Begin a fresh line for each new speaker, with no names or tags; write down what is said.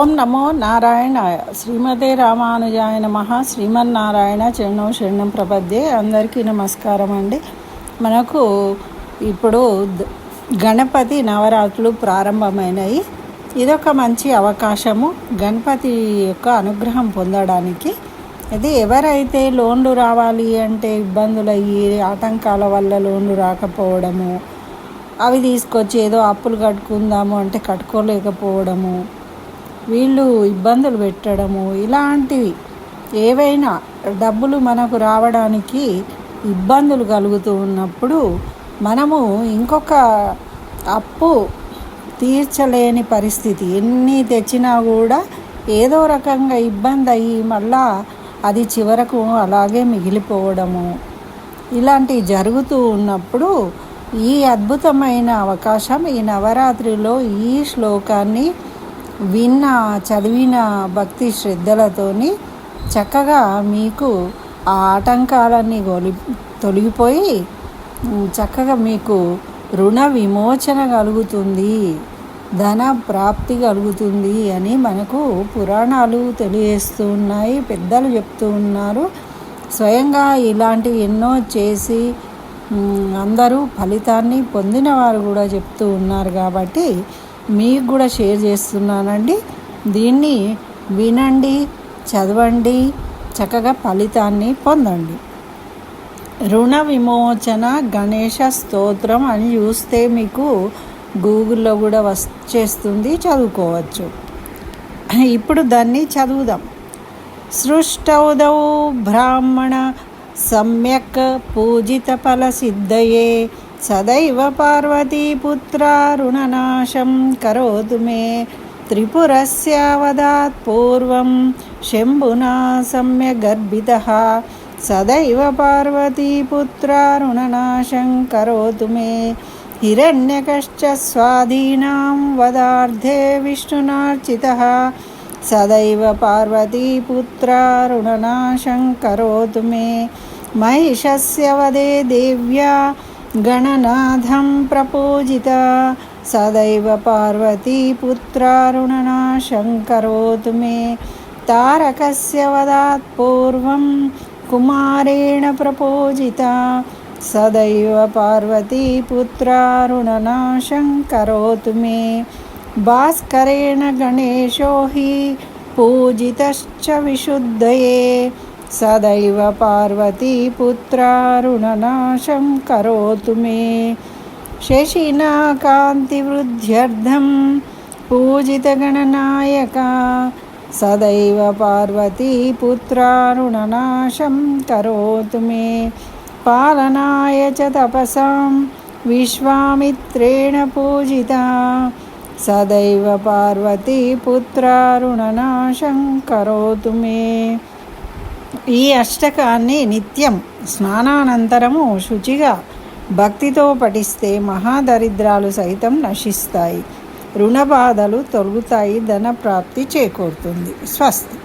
ఓం నమో నారాయణాయ. శ్రీమతే రామానుజాయ నమ. శ్రీమన్నారాయణ చరణం శరణం ప్రపద్యే. అందరికీ నమస్కారం అండి. మనకు ఇప్పుడు గణపతి నవరాత్రులు ప్రారంభమైనాయి. ఇదొక మంచి అవకాశము. గణపతి యొక్క అనుగ్రహం పొందడానికి. ఇది ఎవరైతే లోన్లు రావాలి అంటే ఇబ్బందులు అయ్యి ఆటంకాల వల్ల లోన్లు రాకపోవడము అవి తీసుకొచ్చి ఏదో అప్పులు కట్టుకుందాము అంటే కట్టుకోలేకపోవడము వీళ్ళు ఇబ్బందులు పెట్టడము ఇలాంటివి. ఏవైనా డబ్బులు మనకు రావడానికి ఇబ్బందులు కలుగుతూ ఉన్నప్పుడు మనము ఇంకొక అప్పు తీర్చలేని పరిస్థితి. ఎన్ని తెచ్చినా కూడా ఏదో రకంగా ఇబ్బంది అయ్యి మళ్ళా అది చివరకు అలాగే మిగిలిపోవడము. ఇలాంటివి జరుగుతూ ఉన్నప్పుడు ఈ అద్భుతమైన అవకాశం ఈ నవరాత్రిలో ఈ శ్లోకాన్ని విన్న చదివిన భక్తి శ్రద్ధలతోని చక్కగా మీకు ఆ ఆటంకాలన్నీ గొలి తొలగిపోయి చక్కగా మీకు రుణ విమోచన కలుగుతుంది ధన ప్రాప్తి కలుగుతుంది అని మనకు పురాణాలు తెలియజేస్తూ ఉన్నాయి పెద్దలు చెప్తూ ఉన్నారు. స్వయంగా ఇలాంటివి ఎన్నో చేసి అందరూ ఫలితాన్ని పొందిన వారు కూడా చెప్తూ ఉన్నారు కాబట్టి మీకు కూడా షేర్ చేస్తున్నానండి. దీన్ని వినండి చదవండి చక్కగా ఫలితాన్ని పొందండి. రుణ విమోచన గణేష స్తోత్రం అని చూస్తే మీకు గూగుల్లో కూడా వచ్చేస్తుంది చదువుకోవచ్చు. ఇప్పుడు దాన్ని చదువుదాం. సృష్టౌదౌ బ్రాహ్మణ సమ్యక్ పూజిత ఫల సిద్ధయే సదైవ పార్వతీపుత్రారుణనాశం కరోతు మే త్రిపురస్యావదాత్ పూర్వం శంభునా సమ్యగర్భిత సదైవ పార్వతీపుత్రారుణనాశం కరోతు మే హిరణ్యకశ్చ స్వాధీనాం వదార్థే విష్ణునార్చిత. సదైవ పార్వతీపుత్రారుణనాశం కరోతు మే మహిషస్య వదే దేవ్యా गणनाथं प्रपूजित सदैव पार्वतीपुत्रारुणनाशं करोतु मे तारकस्य वदात् पूर्वं कुमारेण प्रपूजिता सदैव पार्वतीपुत्रारुणनाशं करोतु मे भास्करेण गणेशो हि पूजितश्च विशुद्धये सदैव पार्वतीपुत्रारुणनाशं करोतु मे शशिना कान्तिवृद्ध्यर्थं पूजितगणनायका सदैव पार्वतीपुत्रारुणनाशं करोतु मे पालनाय च तपसां विश्वामित्रेण पूजिता सदैव पार्वतीपुत्रारुणनाशं करोतु मे ఈ అష్టకాన్ని నిత్యం స్నానానంతరము శుచిగా భక్తితో పఠిస్తే మహాదరిద్రాలు సైతం నశిస్తాయి. రుణబాధలు బాధలు తొలగుతాయి ధన ప్రాప్తి చేకూరుతుంది. స్వస్తి.